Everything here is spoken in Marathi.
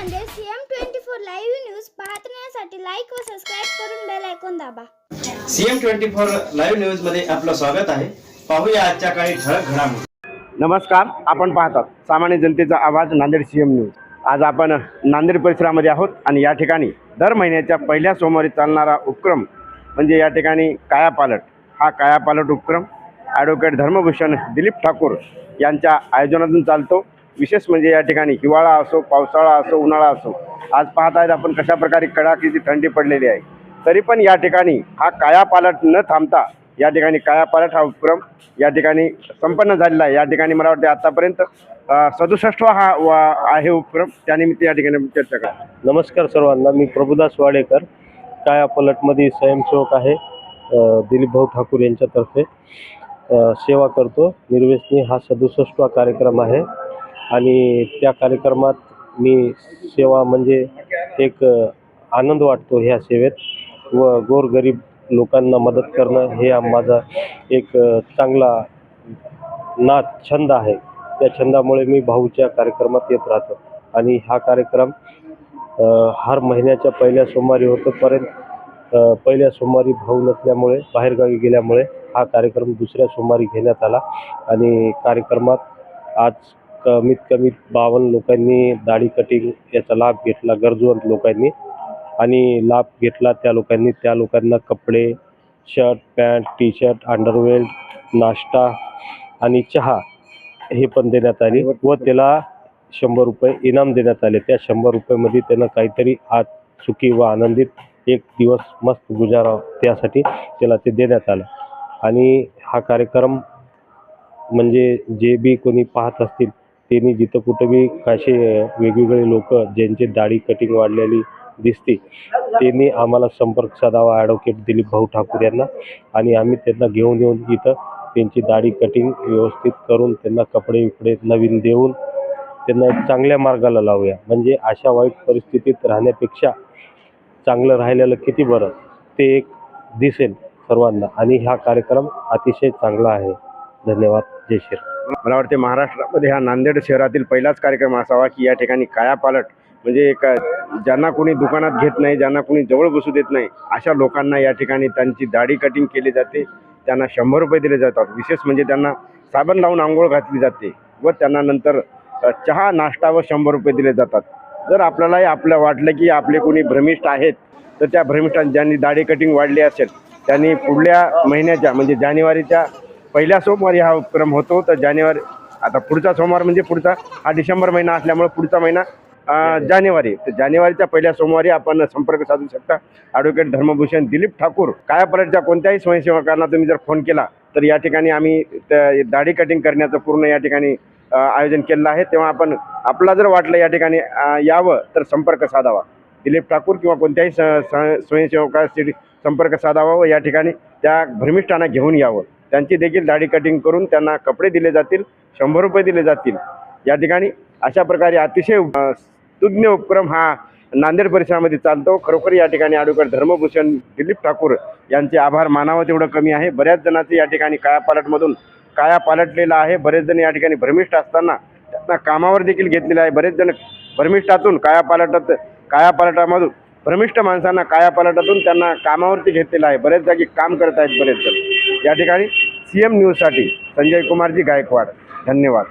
Nanded CM twenty four live news पाहण्यासाठी लाईक व सबस्क्राईब करून बेल ऐकून दाबा. सीएम ट्वेंटी फोर लाईव्ह न्यूजमध्ये आपलं स्वागत आहे. पाहूया आजच्या काही ठळक घडामोडी. नमस्कार आपण पाहतात सामान्य जनतेचा आवाज नांदेड सी एम न्यूज आज आपण नांदेड परिसरामध्ये आहोत आणि या ठिकाणी दर महिन्याच्या पहिल्या सोमवारी चालणारा उपक्रम म्हणजे या ठिकाणी कायापालट. हा कायापालट उपक्रम ॲडव्होकेट धर्मभूषण दिलीप ठाकूर यांच्या आयोजनातून चालतो. विशेष म्हणजे या ठिकाणी हिवाळा असो पावसाळा असो उन्हाळा असो आज पाहत आहेत आपण कशा प्रकारे कडाकीची थंडी पडलेली आहे. तरी पण या ठिकाणी हा कायापालट न थांबता या ठिकाणी कायापालट हा उपक्रम या ठिकाणी संपन्न झालेला आहे. या ठिकाणी मला वाटते आतापर्यंत सदुसष्टवा हा वा- आहे उपक्रम. त्यानिमित्त या ठिकाणी चर्चा करा नमस्कार सर्वांना. मी प्रभुदास वाडेकर कायापालटमध्ये स्वयंसेवक आहे. दिलीपभाऊ दिलीप भाऊ ठाकूर यांच्यातर्फे सेवा करतो. निर्वेशनी हा सदुसष्टवा कार्यक्रम आहे. आणि त्या कार्यक्रमात मी सेवा म्हणजे एक आनंद वाटतो ह्या सेवेत व गोरगरीब लोकांना मदत करणं हे हा माझा एक चांगला नाद छंद आहे. त्या छंदामुळे मी भाऊच्या कार्यक्रमात येत राहतो आणि हा कार्यक्रम हर महिन्याच्या पहिल्या सोमवारी होतो पर्यंत पहिल्या सोमवारी भाऊ नसल्यामुळे बाहेरगावी गेल्यामुळे हा कार्यक्रम दुसऱ्या सोमवारी घेण्यात आला आणि कार्यक्रमात आज कमीत कमी बावन्न लोकांनी दाढी कटिंग याचा लाभ घेतला गरजवंत लोकांनी. आणि लाभ घेतला त्या लोकांनी त्या लोकांना कपडे shirt pant T shirt underwear नाश्ता आणि चहा हे पण देण्यात आली व त्याला शंभर रुपये इनाम देण्यात आले. त्या शंभर रुपयेमध्ये त्यानं काहीतरी आज सुखी व आनंदित एक दिवस मस्त गुजारावं त्यासाठी त्याला ते देण्यात आलं. आणि हा कार्यक्रम म्हणजे जे बी कोणी पाहत असतील त्यांनी जिथं कुठं बी काशे वेगवेगळे लोक ज्यांची दाढी कटिंग वाढलेली दिसते त्यांनी आम्हाला संपर्क साधावा ॲडव्होकेट दिलीप भाऊ ठाकूर यांना. आणि आम्ही त्यांना घेऊन येऊन इथं त्यांची दाढी कटिंग व्यवस्थित करून त्यांना कपडे विपडे नवीन देऊन त्यांना एक चांगल्या मार्गाला लावूया. म्हणजे अशा वाईट परिस्थितीत राहण्यापेक्षा चांगलं राहिलेलं किती बरं ते एक दिसेल सर्वांना. आणि हा कार्यक्रम अतिशय चांगला आहे. धन्यवाद. जय श्री मला वाटते महाराष्ट्रामध्ये हा नांदेड शहरातील पहिलाच कार्यक्रम असावा की या ठिकाणी कायापालट म्हणजे एक ज्यांना कोणी दुकानात घेत नाही ज्यांना कोणी जवळ बसू देत नाही अशा लोकांना या ठिकाणी त्यांची दाढी कटिंग केली जाते. त्यांना शंभर रुपये दिले जातात. विशेष म्हणजे त्यांना साबण लावून आंघोळ घातली जाते व त्यांना नंतर चहा नाश्ता व शंभर रुपये दिले जातात. जर आपल्यालाही आपलं वाटलं की आपले कोणी भ्रमिष्ठ आहेत तर त्या भ्रमिष्ठां ज्यांनी दाढी कटिंग वाढली असेल त्यांनी पुढल्या महिन्याच्या म्हणजे जानेवारीच्या पहिल्या सोमवारी हा उपक्रम होतो तर जानेवारी आता पुढचा सोमवार म्हणजे पुढचा हा डिसेंबर महिना असल्यामुळे पुढचा महिना जानेवारी. तर जानेवारीच्या पहिल्या सोमवारी आपण संपर्क साधू शकता. ॲडव्होकेट धर्मभूषण दिलीप ठाकूर कायापर्यंतच्या कोणत्याही स्वयंसेवकांना तुम्ही जर फोन केला तर या ठिकाणी आम्ही त्या दाढी कटिंग करण्याचं पूर्ण या ठिकाणी आयोजन केलेलं आहे. तेव्हा आपण आपला जर वाटलं या ठिकाणी यावं तर संपर्क साधावा. दिलीप ठाकूर किंवा कोणत्याही स स- स्वयंसेवकाशी संपर्क साधावा व या ठिकाणी त्या भ्रमिष्ठांना घेऊन यावं. त्यांची देखील दाढी कटिंग करून त्यांना कपडे दिले जातील शंभर रुपये दिले जातील. या ठिकाणी अशा प्रकारे अतिशय अ, सुज्ञ उपक्रम हा नांदेड परिसरामध्ये चालतो. खरोखर या ठिकाणी ॲडव्होकेट धर्मभूषण दिलीप ठाकूर यांचे आभार मानावं तेवढं कमी आहे. बऱ्याच जणांचे या ठिकाणी कायापालटमधून काया पालटलेला आहे. बरेच जण या ठिकाणी भ्रमिष्ठ असताना त्यांना कामावर देखील घेतलेलं आहे. बरेच जण भ्रमिष्ठातून कायापालटात कायापालटामधून भ्रमिष्ठ माणसांना कायापालटातून त्यांना कामावरती घेतलेलं आहे. बरेच जागी काम करत आहेत बरेच जण. या ठिकाणी सी एम न्यूजसाठी संजय कुमारजी गायकवाड. धन्यवाद.